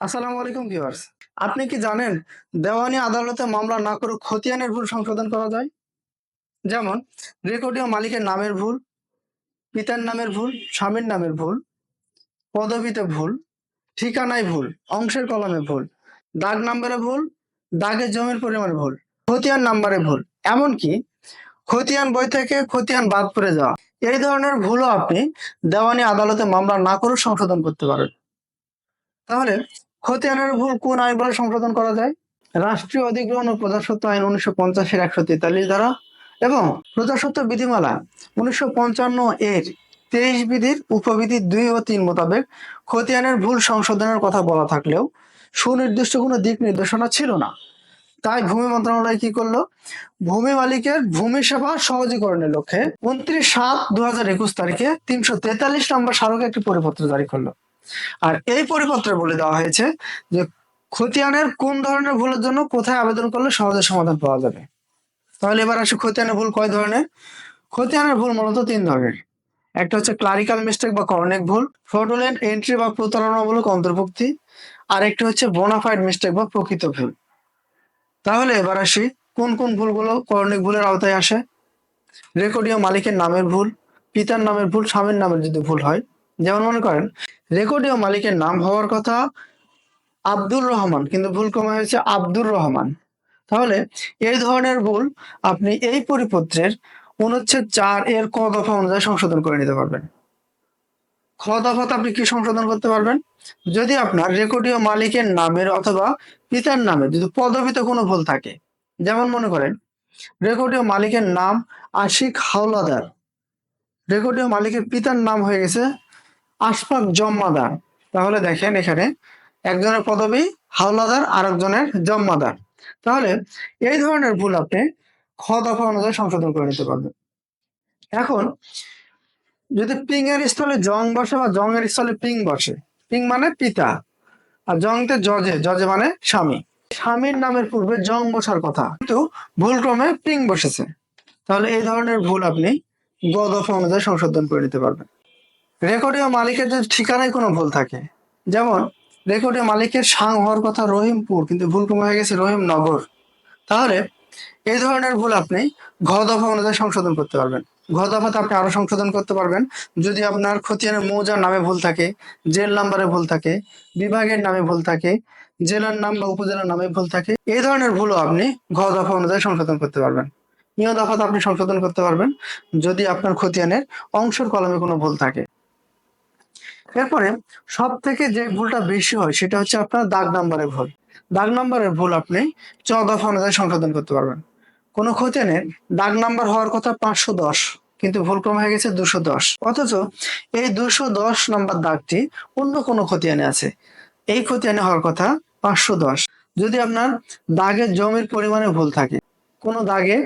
আসসালামু আলাইকুম ভিউয়ার্স। আপনি কি জানেন দেওয়ানি আদালতে মামলা না করে খতিয়ানের ভুল সংশোধন করা যায়? যেমন, রেকর্ডীয় মালিকের নামের ভুল, পিতার নামের ভুল, স্বামীর নামের ভুল, পদবিতে ভুল, ঠিকানায় ভুল, অংশের কলমে ভুল, দাগ নাম্বারে ভুল দাগের জমির পরিমাণে ভুল, খতিয়ান নাম্বারে ভুল। এমনকি খতিয়ান বই থেকে খতিয়ান বাদ পড়ে যাওয়া। এই ধরনের ভুলও আপনি দেওয়ানি আদালতে মামলা না করে সংশোধন করতে পারেন। তাহলে খতিয়ানের ভুল কোন আইন বলে সংশোধন করা যায়? রাষ্ট্রীয় অধিগ্রহণ ও প্রজাস্বত্ব আইন উনিশশো পঞ্চাশের একশো তেতাল্লিশ ধারা এবং প্রজাস্বত্ব বিধিমালা উনিশশো পঞ্চান্ন এর তেইশ বিধির উপবিধি দুই ও তিন মোতাবেক খতিয়ানের ভুল সংশোধনের কথা বলা থাকলেও সুনির্দিষ্ট কোনো দিক নির্দেশনা ছিল না। তাই ভূমি মন্ত্রণালয় কি করল? ভূমি মালিকের ভূমি সেবা সহজীকরণের লক্ষ্যে উনত্রিশ সাত দু হাজার একুশ তারিখে তিনশো তেতাল্লিশ নম্বর স্মারকে একটি পরিপত্র জারি করল। আর এই পরিপত্রে বলে দেওয়া হয়েছে যে খতিয়ানের কোন ধরনের ভুলের জন্য কোথায় আবেদন করলে সহজে সমাধান পাওয়া যাবে। তাহলে এবার আসি খতিয়ানের ভুল কয় ধরনের? খতিয়ানের ভুল মূলত তিন ধরনের। একটা হচ্ছে ক্লারিক্যাল মিস্টেক বা কর্ণিক ভুল ফ্রডুলেন্ট এন্ট্রি বা প্রতারণামূলক অন্তর্ভুক্তি, আর একটি হচ্ছে বোনাফাইড মিস্টেক বা প্রকৃত ভুল। তাহলে এবার আসি কোন কোন ভুলগুলো কর্ণিক ভুলের আওতায় আসে। রেকর্ডীয় মালিকের নামের ভুল, পিতার নামের ভুল, স্বামীর নামের যদি ভুল হয় যেমন মনে করেন রেকর্ডীয় মালিকের নাম হওয়ার কথা আব্দুর রহমান, কিন্তু ভুল কমে হয়েছে আব্দুর রহমান। তাহলে এই ধরনের ভুল আপনি এই পরিপত্রের অনুচ্ছেদ চার এর ক দফা অনুযায়ী সংশোধন করে নিতে পারবেন। খ দফাতে আপনি কি সংশোধন করতে পারবেন? যদি আপনার রেকর্ডীয় মালিকের নামের অথবা পিতার নামে যদি পদবিতে কোনো ভুল থাকে, যেমন মনে করেন রেকর্ডীয় মালিকের নাম আশিক হাওলাদার। রেকর্ডীয় মালিকের পিতার নাম হয়ে গেছে আশফাক জম্মাদার তাহলে দেখেন এখানে একজনের পদবি হাওলাদার আর একজনের জম্মাদার তাহলে এই ধরনের ভুল আপনি খ দফা অনুযায়ী সংশোধন করে নিতে পারবেন। এখন যদি পিং এর স্থলে জং বসে বা জং এর স্থলে পিং বসে, পিং মানে পিতা, আর জংতে জজে জজে মানে স্বামী। স্বামীর নামের পূর্বে জং বসার কথা, কিন্তু ভুল ক্রমে পিং বসেছে। তাহলে এই ধরনের ভুল আপনি গ দফা অনুযায়ী সংশোধন করে নিতে পারবেন। রেকর্ডীয় মালিকের যদি ঠিকানায় কোনো ভুল থাকে, যেমন রেকর্ডীয় মালিকের সাং হওয়ার কথা রহিমপুর, কিন্তু ভুল কমে হয়ে গেছে রহিমনগর, তাহলে এই ধরনের ভুল আপনি ঘ দফা অনুযায়ী সংশোধন করতে পারবেন। ঘ দফাতে আপনি আরও সংশোধন করতে পারবেন। যদি আপনার খতিয়ানের মৌজার নামে ভুল থাকে, জেল নাম্বারে ভুল থাকে, বিভাগের নামে ভুল থাকে, জেলার নাম বা উপজেলার নামে ভুল থাকে, এই ধরনের ভুলও আপনি ঘ দফা অনুযায়ী সংশোধন করতে পারবেন। নিয় দফাতে আপনি সংশোধন করতে পারবেন। যদি আপনার খতিয়ানের অংশের কলমে কোনো ভুল থাকে। এরপরে সব থেকে যে ভুলটা বেশি হয় সেটা হচ্ছে আপনার দাগ নাম্বারের ভুল। দাগ নাম্বারের ভুল আপনি চ দফা অনুযায়ী সংশোধন করতে পারবেন। কোনো খতিয়ানে দাগ নাম্বার হওয়ার কথা পাঁচশো দশ, কিন্তু ভুল ক্রম হয়ে গেছে দুশো দশ। অথচ এই দুশো দশ নাম্বার দাগটি অন্য কোনো খতিয়ানে আছে। এই খতিয়ানে হওয়ার কথা পাঁচশো দশ। যদি আপনার দাগে জমির পরিমাণে ভুল থাকে, কোনো দাগে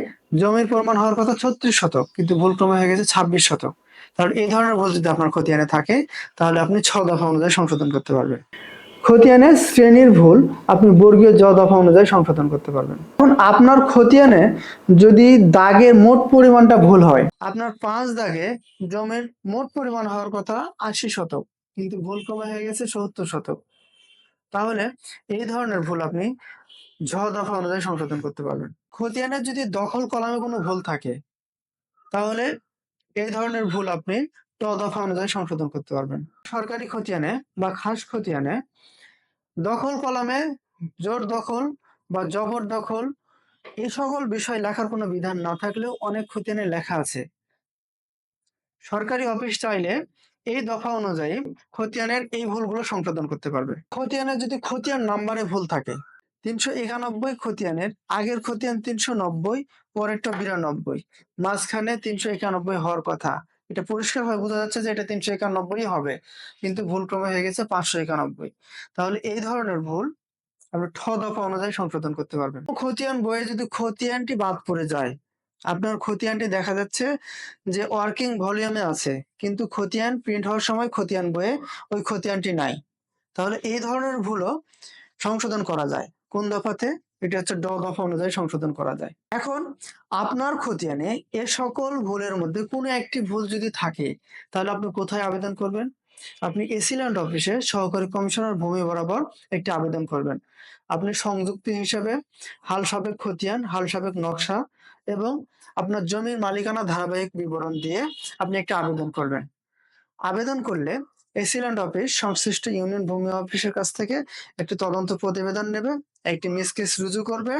জমির পরিমাণ হওয়ার কথা ছত্রিশ শতক, কিন্তু ভুল ক্রমে হয়ে গেছে ছাব্বিশ শতক। তাহলে এই ধরনের ভুল যদি আপনার খতিয়ানে থাকে তাহলে আপনি ছ দফা অনুযায়ী সংশোধন করতে পারবেন। খতিয়ানে শ্রেণির ভুল আপনি বর্গীয় জ দফা অনুযায়ী সংশোধন করতে পারবেন। এখন আপনার খতিয়ানে যদি দাগের মোট পরিমাণটা ভুল হয় আপনার পাঁচ দাগে জমির মোট পরিমাণ হওয়ার কথা আশি শতক কিন্তু ভুল কমে হয়ে গেছে সত্তর শতক। তাহলে এই ধরনের ভুল আপনি ঝ দফা অনুযায়ী সংশোধন করতে পারবেন। খতিয়ানের যদি দখল কলামে কোনো ভুল থাকে তাহলে এই ধরনের ভুল আপনি ট দফা অনুযায়ী সংশোধন করতে পারবেন। সরকারি খতিয়ানে বা খাস খতিয়ানে দখল কলামে জোর দখল বা জবর দখল, এই সকল বিষয় লেখার কোনো বিধান না থাকলেও অনেক খতিয়ানে লেখা আছে। সরকারি অফিস চাইলে এই দফা অনুযায়ী খতিয়ানের এই ভুলগুলো সংশোধন করতে পারবে। খতিয়ানের যদি খতিয়ান নাম্বারে ভুল থাকে তিনশো একানব্বই খতিয়ানের, আগের খতিয়ান তিনশো নব্বই, পরেরটা বিরানব্বই। মাঝখানে তিনশো একানব্বই হওয়ার কথা। এটা পরিষ্কার ভাবে বোঝা যাচ্ছে যে এটা তিনশো একানব্বই হবে, কিন্তু ভুল ক্রমে হয়ে গেছে পাঁচশো একানব্বই। তাহলে এই ধরনের ভুল আপনি ঠ দফা অনুযায়ী সংশোধন করতে পারবেন। খতিয়ান বইয়ে যদি খতিয়ানটি বাদ পড়ে যায়, আপনার খতিয়ানটি দেখা যাচ্ছে যে ওয়ার্কিং ভলিউমে আছে, কিন্তু খতিয়ান প্রিন্ট হওয়ার সময় খতিয়ান বইয়ে ওই খতিয়ানটি নাই। তাহলে এই ধরনের ভুলও সংশোধন করা যায়। কোন দফাতে? এটা হচ্ছে ড দফা অনুযায়ী সংশোধন করা যায়। এখন আপনার খতিয়ানে এ সকল ভুলের মধ্যে কোনো একটি ভুল যদি থাকে, তাহলে আপনি কোথায় আবেদন করবেন? আপনি এসিল্যান্ড অফিসে সহকারী কমিশনার ভূমি বরাবর একটি আবেদন করবেন। আপনি সংযুক্তি হিসেবে হাল সাবেক খতিয়ান, হাল সাবেক নকশা এবং আপনার জমির মালিকানা ধারাবাহিক বিবরণ দিয়ে আপনি একটা আবেদন করবেন। আবেদন করলে এসিল্যান্ড অফিস, সংশ্লিষ্ট ইউনিয়ন ভূমি অফিসের কাছ থেকে একটি তদন্ত প্রতিবেদন নেবে, একটি মিসকেস রুজু করবে,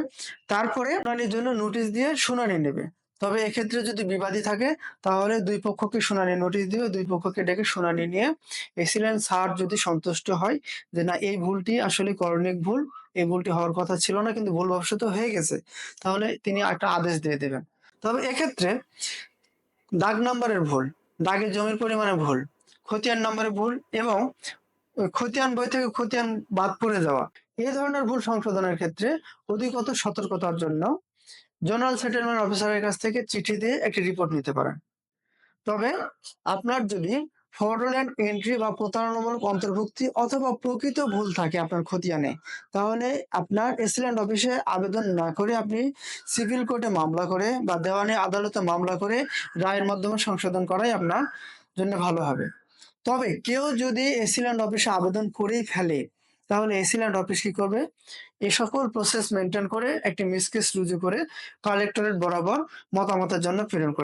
তারপরে শুনানির জন্য নোটিশ দিয়ে শুনানি নেবে। তবে এক্ষেত্রে যদি বিবাদী থাকে, তাহলে দুই পক্ষকে শুনানি নোটিশ দিবে দুই পক্ষকে ডেকে শুনানি নিয়ে এসিল্যান্ড স্যার যদি সন্তুষ্ট হয় যে না, এই ভুলটি আসলে করণিক ভুল, এই ভুলটি হওয়ার কথা ছিল না, কিন্তু ভুলবশত হয়ে গেছে, তাহলে তিনি একটা আদেশ দিয়ে দেবেন। তবে এক্ষেত্রে দাগ নাম্বারের ভুল, দাগের জমির পরিমাণে ভুল খতিয়ান নম্বরে ভুল এবং খতিয়ান বই থেকে খতিয়ান বাদ পড়ে যাওয়া। এই ধরনের ভুল সংশোধনের ক্ষেত্রে অধিকত সতর্কতার জন্য জেনারেল সেটেলমেন্ট অফিসারের কাছ থেকে চিঠি দিয়ে একটি রিপোর্ট নিতে পারেন। তবে আপনার যদি ফ্রডুলেন্ট এন্ট্রি বা প্রতারণামূলক অন্তর্ভুক্তি অথবা প্রকৃত ভুল থাকে আপনার খতিয়ানে, তাহলে আপনার এসিল্যান্ড অফিসে আবেদন না করে আপনি সিভিল কোর্টে মামলা করে বা দেওয়ানি আদালতে মামলা করে রায়ের মাধ্যমে সংশোধন করাই আপনার জন্য ভালো হবে। তবে কেউ যদি এসিল্যান্ড অফিসে আবেদন করেই ফেলে, তাহলে এসিল্যান্ড অফিস কি করবে? এ সকল প্রসেস মেনটেন করে একটি মিসকেস রুজু করে কালেক্টরেট বরাবর মতামতের জন্য প্রেরণ করবে